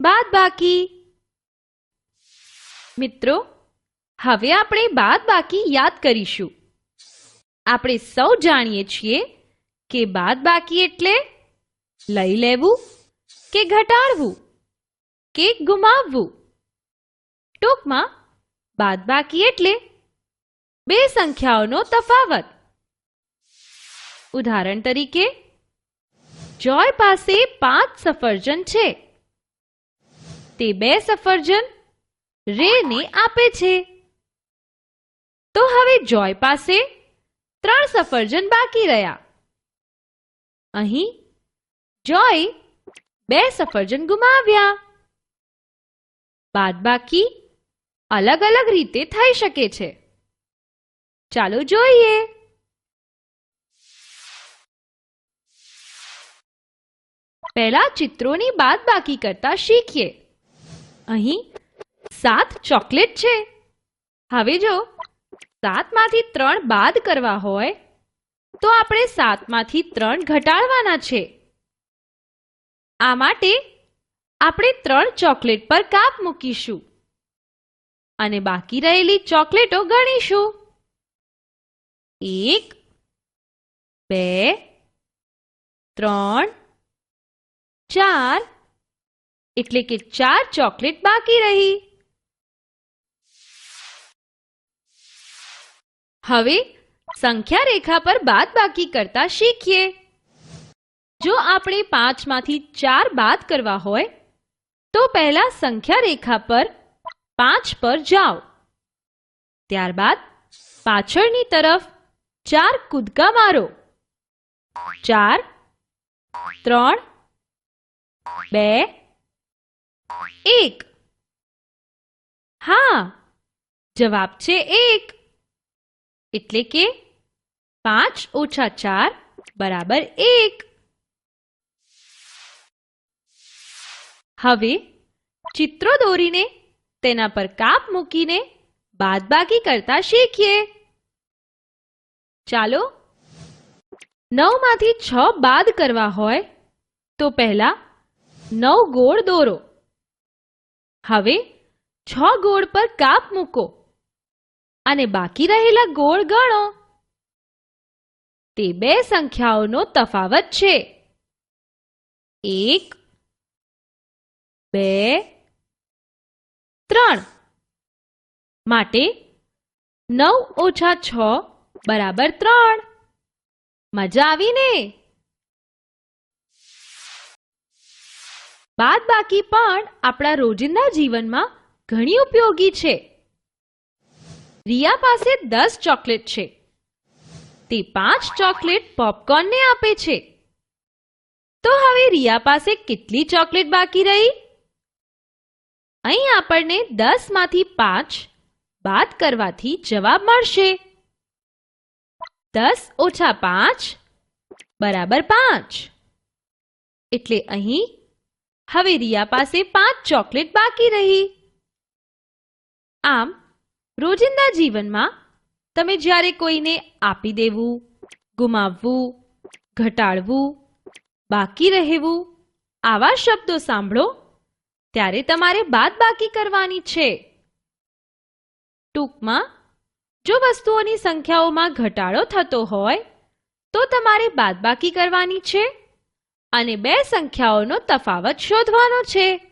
બાદબાકી મિત્રો, હવે આપણે બાદ બાકી યાદ કરીશું. આપણે સૌ જાણીએ છીએ કે બાદ બાકી એટલે લઈ લેવું કે ઘટાડવું કે ગુમાવવું. ટૂંકમાં બાદબાકી એટલે બે સંખ્યાઓનો તફાવત. ઉદાહરણ તરીકે, જોય પાસે પાંચ સફરજન છે. તે બે સફરજન રેને આપે છે. તો હવે જોય પાસે ત્રણ સફરજન બાકી રહ્યા. અહીં જોય બે સફરજન ગુમાવ્યા. બાદબાકી અલગ અલગ રીતે થઈ શકે છે. ચાલો જોઈએ. પહેલા ચિત્રોની બાદબાકી કરતા શીખીએ. અહીં સાત ચોકલેટ છે. હવે જો સાતમાંથી ત્રણ બાદ કરવા હોય, તો આપણે સાતમાંથી ત્રણ ઘટાડવાના છે. આ માટે આપણે ત્રણ ચોકલેટ પર કાપ મૂકીશું અને બાકી રહેલી ચોકલેટો ગણીશું. એક, બે, ત્રણ, ચાર એટલે કે ચાર ચોકલેટ બાકી રહી હવે સંખ્યા રેખા પર બાદ બાકી કરતા શીખીએ જો આપણે પાંચમાંથી ચાર બાદ કરવા હોય તો પહેલા સંખ્યા રેખા પર પાંચ પર જાઓ ત્યારબાદ પાછળની તરફ ચાર કૂદકા મારો ચાર ત્રણ બે એક. હા. જવાબ છે એક. એટલે કે પાંચ ઓછા ચાર બરાબર એક. હવે ચિત્રો દોરીને તેના પર કાપ મૂકીને બાદબાકી કરતા શીખીએ. ચાલો નવમાંથી છ બાદ કરવા હોય તો પહેલા નવ ગોળ દોરો. હવે છ ગોળ પર કાપ મૂકો અને બાકી રહેલા ગોળ ગણો. તે બે સંખ્યાઓનો તફાવત છે. એક, બે, ત્રણ. માટે નવ ઓછા છ બરાબર ત્રણ. મજા આવીને? બાદ બાકી પણ આપણા રોજિંદા જીવનમાં ઘણી ઉપયોગી છે. રિયા પાસે દસ ચોકલેટ છે. તે પાંચ ચોકલેટ પોપકોર્નને આપે છે. તો હવે રિયા પાસે કેટલી ચોકલેટ બાકી રહી? અહીં આપણને દસમાંથી પાંચ બાદ કરવાથી જવાબ મળશે. દસ ઓછા પાંચ બરાબર પાંચ. એટલે અહીં હવે રિયા પાસે પાંચ ચોકલેટ બાકી રહી. આમ, રોજિંદા જીવનમાં તમે જ્યારે કોઈને આપી દેવું, ગુમાવવું, ઘટાડવું, બાકી રહેવું, આવા શબ્દો સાંભળો, ત્યારે તમારે બાદ બાકી કરવાની છે. ટૂંકમાં, જો વસ્તુઓની સંખ્યાઓમાં ઘટાડો થતો હોય, તો તમારે બાદબાકી કરવાની છે. અને બે સંખ્યાઓનો તફાવત શોધવાનો છે.